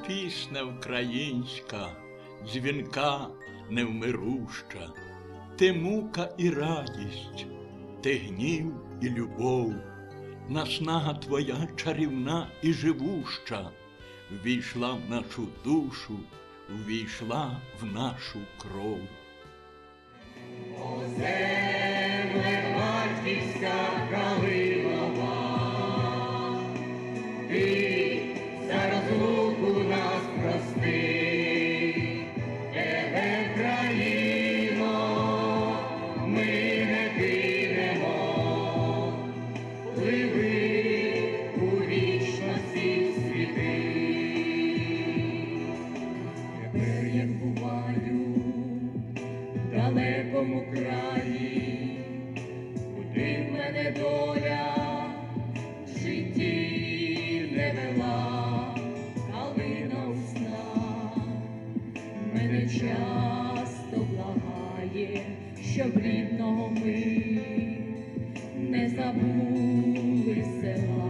О пісня українська, дзвінка невмируща, ти мука і радість, ти гнів і любов, наснага твоя чарівна і живуща, ввійшла в нашу душу, ввійшла в нашу кров. Тепер щоб рідного ми не забули села,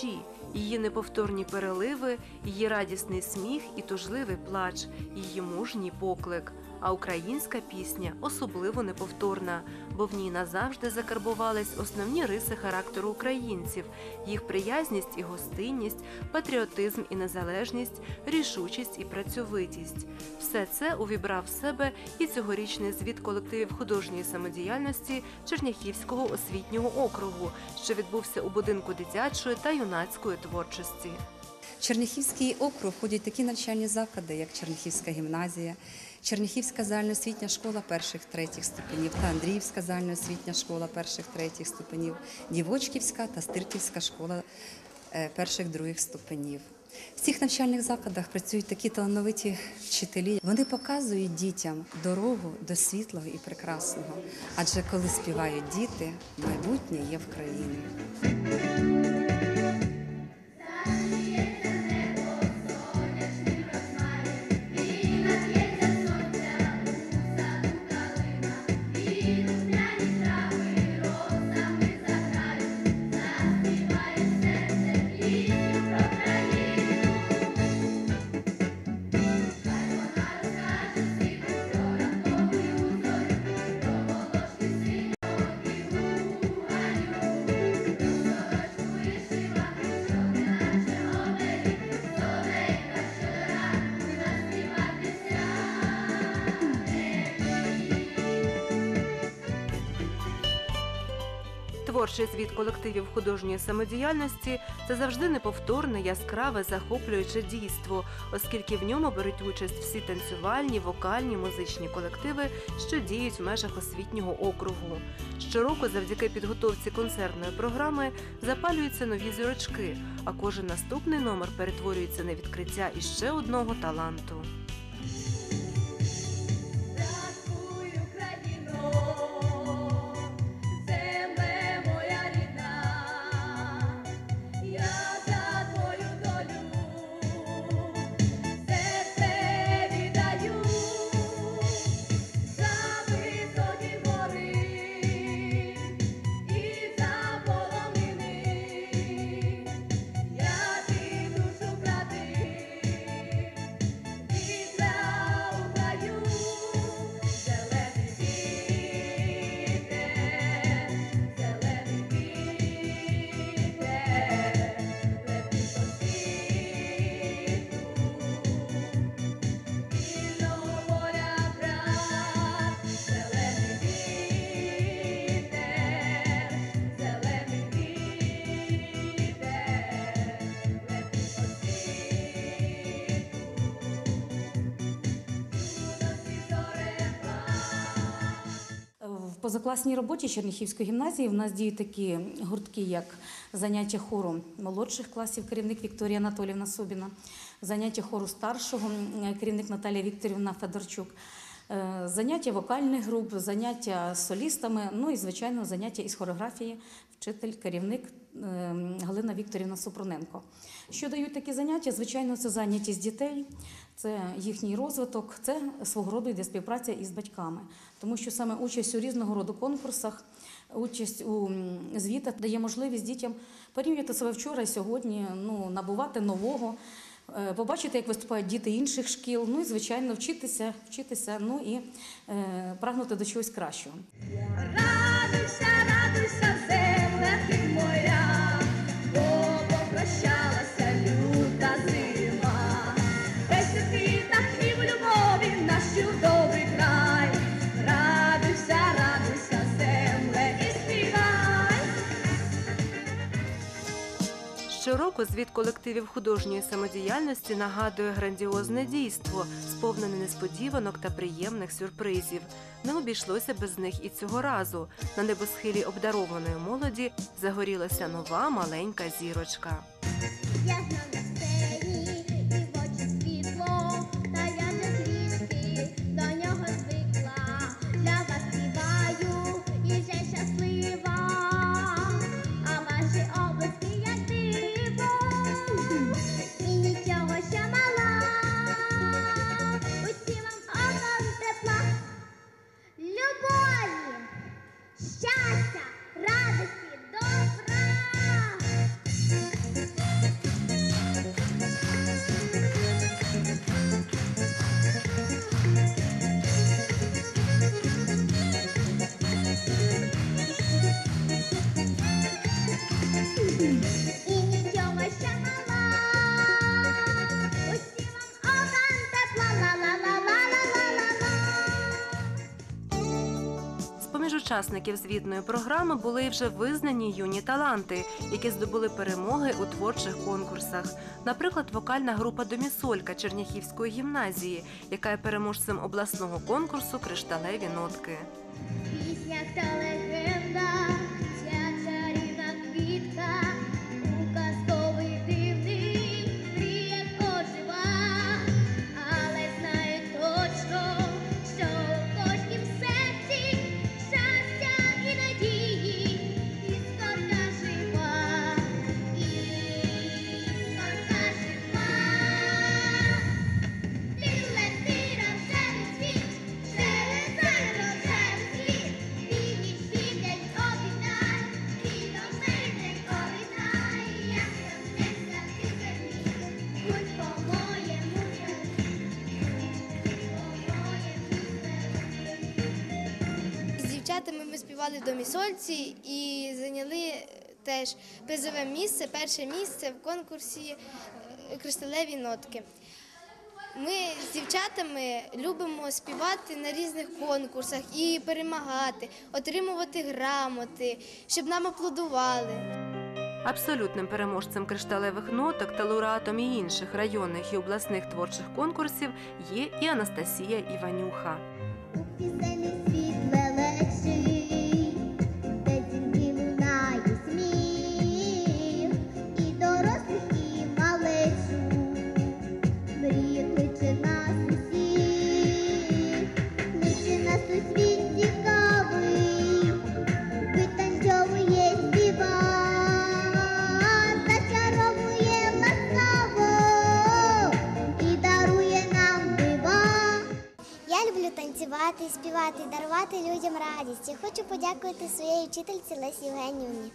душі, її неповторні переливи, її радісний сміх і тужливий плач, її мужній поклик. А українська пісня особливо неповторна, бо в ній назавжди закарбувались основні риси характеру українців: їх приязність і гостинність, патріотизм і незалежність, рішучість і працьовитість. Все це увібрав в себе і цьогорічний звіт колективів художньої самодіяльності Черняхівського освітнього округу, що відбувся у будинку дитячої та юнацької творчості. Черняхівський округ входять такі навчальні заклади, як Черняхівська гімназія, Черняхівська загальноосвітня школа перших третіх ступенів та Андріївська загальноосвітня школа перших третіх ступенів, Дівочківська та Стирківська школа е, перших других ступенів. В цих навчальних закладах працюють такі талановиті вчителі. Вони показують дітям дорогу до світлого і прекрасного. Адже коли співають діти, майбутнє є в країні. Творчий звіт колективів художньої самодіяльності це завжди неповторне, яскраве, захоплююче дійство, оскільки в ньому беруть участь всі танцювальні, вокальні, музичні колективи, що діють в межах освітнього округу. Щороку, завдяки підготовці концертної програми, запалюються нові зірочки, а кожен наступний номер перетворюється на відкриття іще одного таланту. Позакласній роботі Черніхівської гімназії в нас діють такі гуртки, як заняття хору молодших класів, керівник Вікторія Анатолівна Собіна, заняття хору старшого, керівник Наталія Вікторівна Федорчук. Е, Заняття вокальних груп, заняття з солістами, ну і звичайно заняття із хореографії, вчитель, керівник Галина Вікторівна Супруненко. Що дають такі заняття? Звичайно, це зайнятість дітей, це їхній розвиток, це свого роду йде співпраця із батьками, тому що саме участь у різного роду конкурсах, участь у звітах дає можливість дітям порівняти себе вчора і сьогодні, ну набувати нового. Е, Побачити, як виступають діти інших шкіл, ну і звичайно вчитися, вчитися, ну і е, прагнути до чогось кращого. Радуйся, Щороку звіт колективів художньої самодіяльності нагадує грандіозне дійство, сповнене несподіванок та приємних сюрпризів. Не обійшлося без них і цього разу. На небосхилі обдарованої молоді загорілася нова маленька зірочка. Я знов учасників звітної програми були вже визнані юні таланти, які здобули перемоги у творчих конкурсах. Наприклад, вокальна група Домісолька Черняхівської гімназії, яка є переможцем обласного конкурсу Кришталеві нотки. Домісольці і зайняли е, теж призове місце, перше місце в конкурсі е, Кришталеві нотки. Ми з дівчатами любимо співати на різних конкурсах і перемагати, отримувати грамоти, щоб нам аплодували. Абсолютним переможцем кришталевих ноток та лауреатом і інших районних і обласних творчих конкурсів є і Анастасія Іванюха. Танцювати, співати, дарувати людям радість. Я хочу подякувати своїй вчительці Лесі Євгенівні.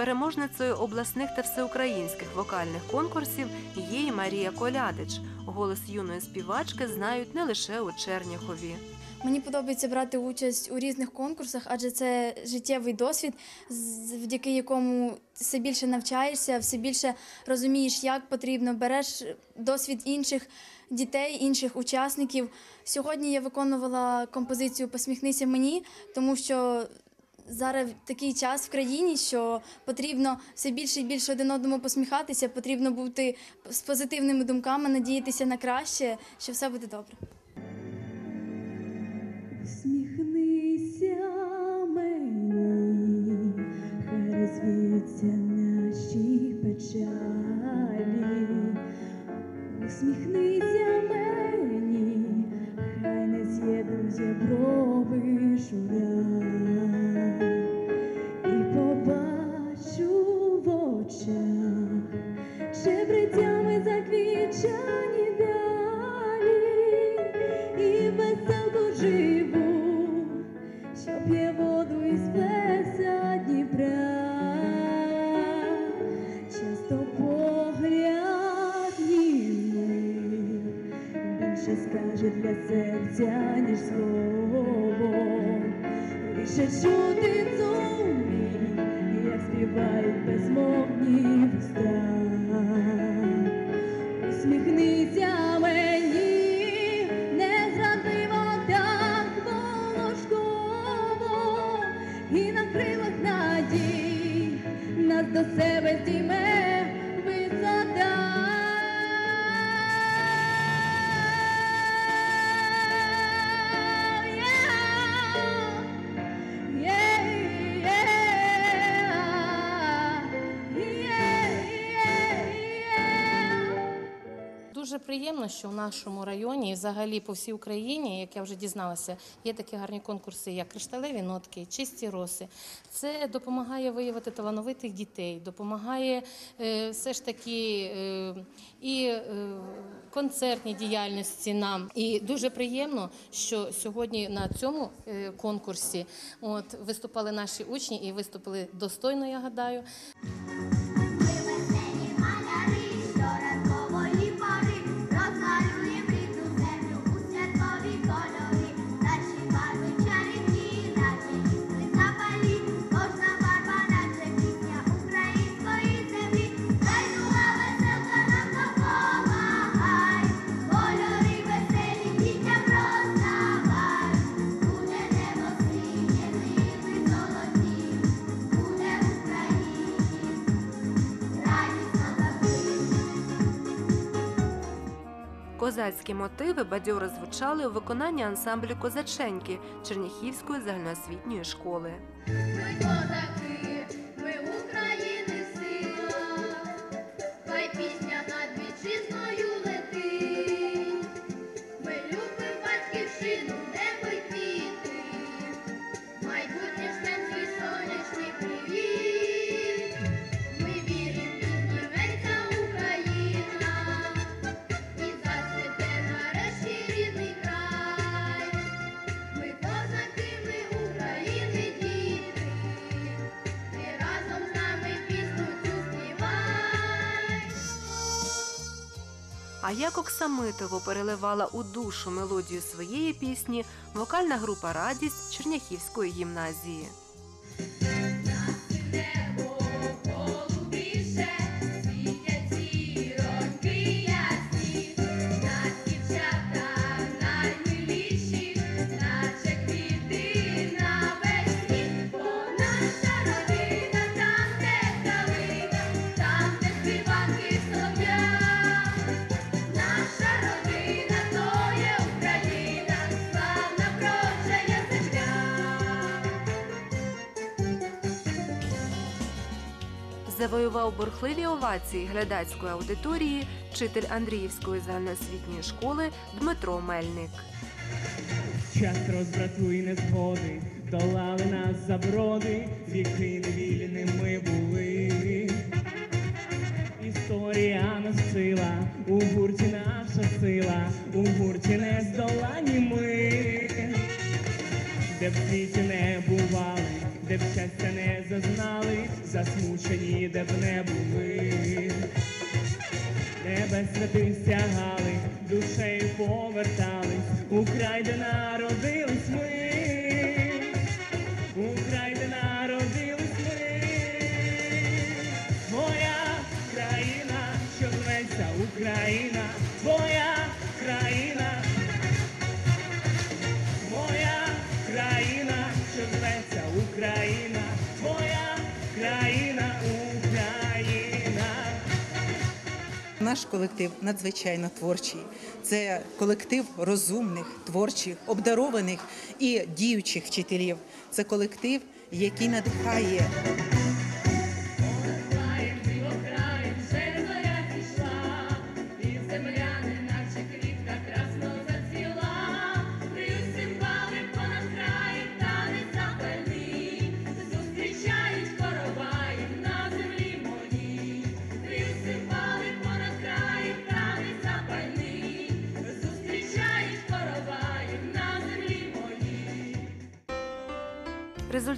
Переможницею обласних та всеукраїнських вокальних конкурсів є і Марія Колядич. Голос юної співачки знають не лише у Черняхові. Мені подобається брати участь у різних конкурсах, адже це життєвий досвід, завдяки якому все більше навчаєшся, все більше розумієш, як потрібно, береш досвід інших, дітей, інших учасників. Сьогодні я виконувала композицію Посміхнися мені, тому що зараз такий час в країні, що потрібно все більше і більше один одному посміхатися, потрібно бути з позитивними думками, надіятися на краще, що все буде добре. Усміхнися мені, хай розвіються наші печалі. Усміхнися мені, хай не з'єднує брови жура. Більше скаже для серця, ніж слово. Лише чути зумі, як співають безмовні вуста. Що в нашому районі і взагалі по всій Україні, як я вже дізналася, є такі гарні конкурси, як кришталеві нотки, чисті роси. Це допомагає виявити талановитих дітей, допомагає е, все ж таки е, і е, концертній діяльності нам. І дуже приємно, що сьогодні на цьому конкурсі от виступали наші учні і виступили достойно, я гадаю. Козацькі мотиви бадьоро звучали у виконанні ансамблю козаченьки Черніхівської загальноосвітньої школи. А як Оксамитову переливала у душу мелодію своєї пісні вокальна група Радість Черняхівської гімназії. Бурхливі овації глядацької аудиторії вчитель Андріївської загальноосвітньої школи Дмитро Мельник. Час розбрату і незгоди долали нас заброди, віки невільними були. Історія нас вчила, у гурті наша сила, у гурті не здолані ми, де в світі не бували, де б щастя не зазнали, засмучені, де б не були. Небес святих сягали, душею повертались, у край, де народились ми, наш колектив надзвичайно творчий. Це колектив розумних, творчих, обдарованих і діючих вчителів. Це колектив, який надихає.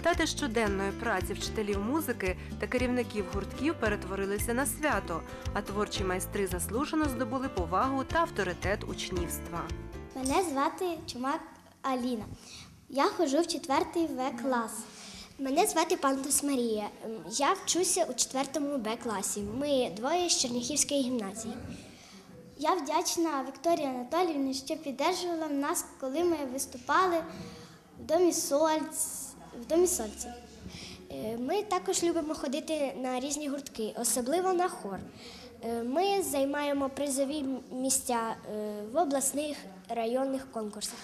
Результати щоденної праці вчителів музики та керівників гуртків перетворилися на свято, а творчі майстри заслужено здобули повагу та авторитет учнівства. Мене звати Чумак Аліна. Я ходжу в четвертий В клас. Мене звати Пантус Марія. Я вчуся у четвертому Б класі. Ми двоє з Черняхівської гімназії. Я вдячна Вікторії Анатоліївні, що підтримувала нас, коли ми виступали в домі Сольць. В домі Сольці. Е, Ми також любимо ходити на різні гуртки, особливо на хор. Е, Ми займаємо призові місця е, в обласних районних конкурсах.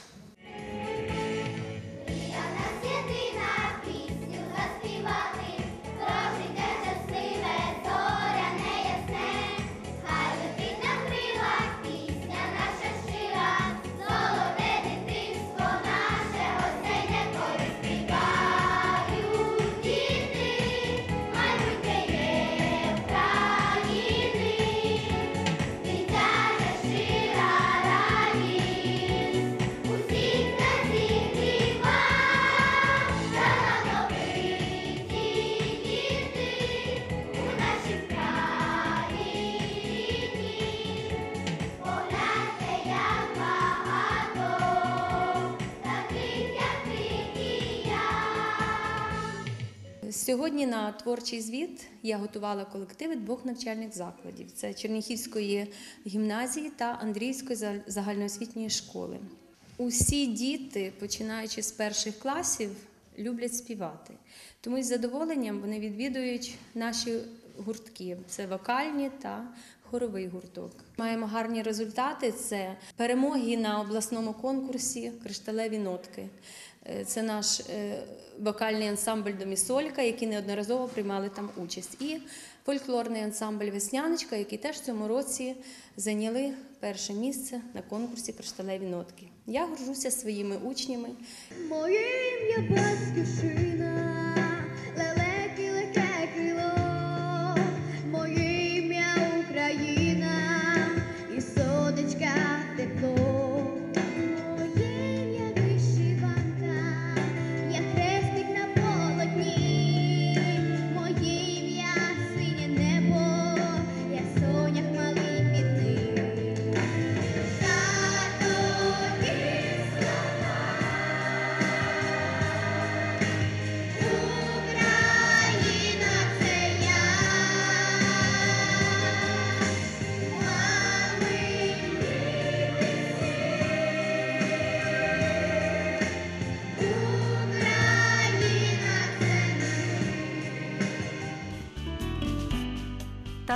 Сьогодні на творчий звіт я готувала колективи двох навчальних закладів: це Черніхівської гімназії та Андрійської загальноосвітньої школи. Усі діти, починаючи з перших класів, люблять співати. Тому із задоволенням вони відвідують наші гуртки: це вокальні та хоровий гурток. Маємо гарні результати: це перемоги на обласному конкурсі Кришталеві нотки. Е, Це наш е, вокальний ансамбль Домісолька, які неодноразово приймали там участь. І фольклорний ансамбль Весняночка, які теж в цьому році зайняли перше місце на конкурсі Кришталеві нотки. Я горжуся своїми учнями. Моє ім'я Батьківщина,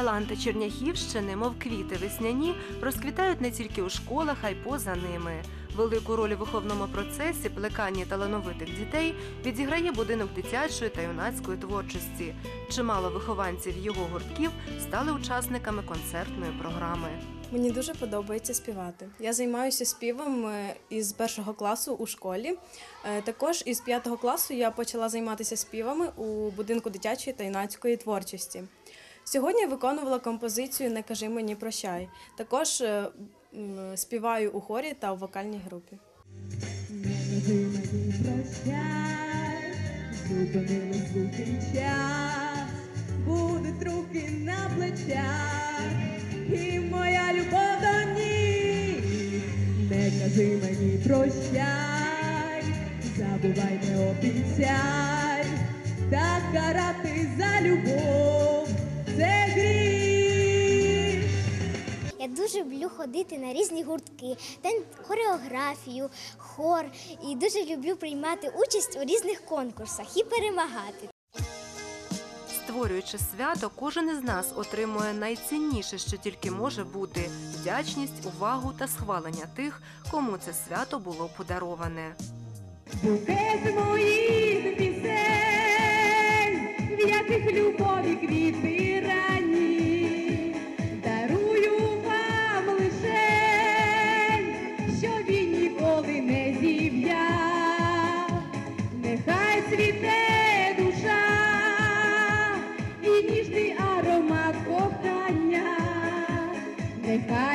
Таланти Черняхівщини, мов квіти весняні, розквітають не тільки у школах, а й поза ними. Велику роль у виховному процесі плекання талановитих дітей відіграє будинок дитячої та юнацької творчості. Чимало вихованців його гуртків стали учасниками концертної програми. Мені дуже подобається співати. Я займаюся співом е, із першого класу у школі. Е, Також із п'ятого класу я почала займатися співами у будинку дитячої та юнацької творчості. Сьогодні виконувала композицію Не кажи мені прощай. Також е, співаю у хорі та у вокальній групі. прощай, зупинились зустрічах, будуть руки на плечах, і моя любов до них. Не кажи мені прощай, забувай, не обіцяй, так карати за любов, дуже люблю ходити на різні гуртки, хореографію, хор і дуже люблю приймати участь у різних конкурсах і перемагати. Створюючи свято, кожен із нас отримує найцінніше, що тільки може бути вдячність, увагу та схвалення тих, кому це свято було подароване. Букет моїх пісень, в яких любові квіти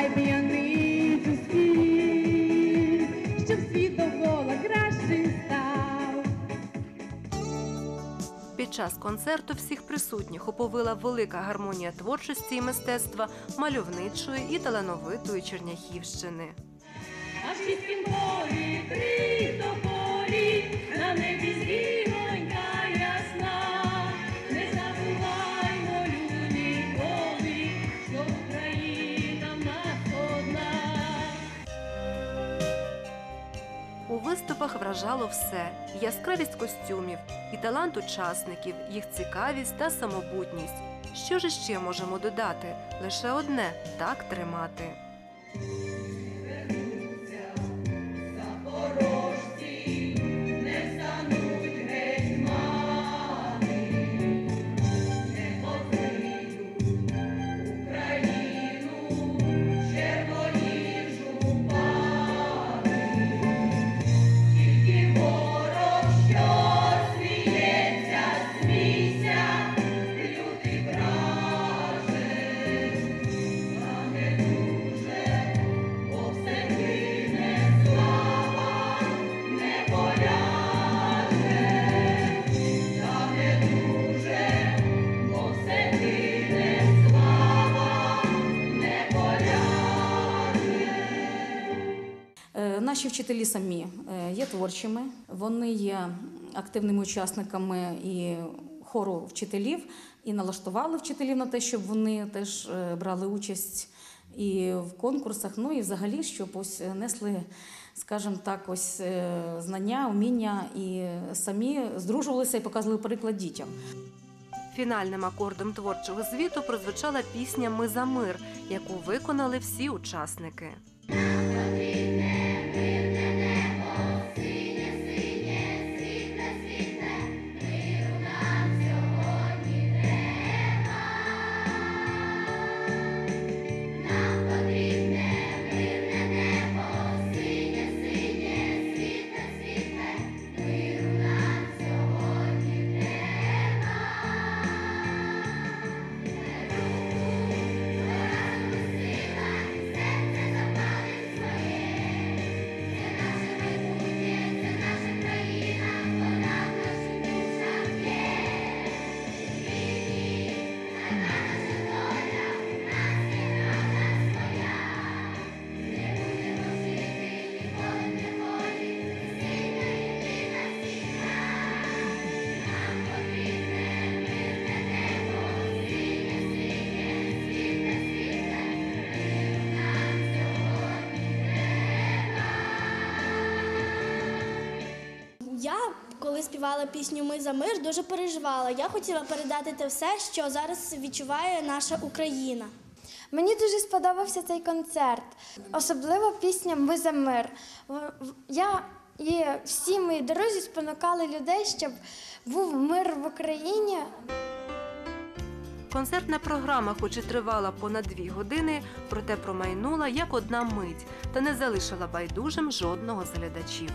нехай п'яницю спів, щоб світ довкола кращий став. Під час концерту всіх присутніх оповила велика гармонія творчості і мистецтва мальовничої і талановитої Черняхівщини. Аж піснім полі, три тополі, на небі зіронька виступах вражало все: яскравість костюмів, і талант учасників, їх цікавість та самобутність. Що ж ще можемо додати? Лише одне так тримати. Наші вчителі самі е, є творчими, вони є активними учасниками і хору вчителів, і налаштували вчителів на те, щоб вони теж е, брали участь і в конкурсах, ну і взагалі, щоб ось несли, скажімо так, ось е, знання, уміння і самі здружувалися і показували приклад дітям. Фінальним акордом творчого звіту прозвучала пісня Ми за мир, яку виконали всі учасники. Співала пісню Ми за мир, дуже переживала. Я хотіла передати те все, що зараз відчуває наша Україна. Мені дуже сподобався цей концерт, особливо пісня Ми за мир. Я і всі мої дорозі спонукали людей, щоб був мир в Україні. Концертна програма, хоч і тривала понад дві години, проте промайнула як одна мить та не залишила байдужим жодного з глядачів.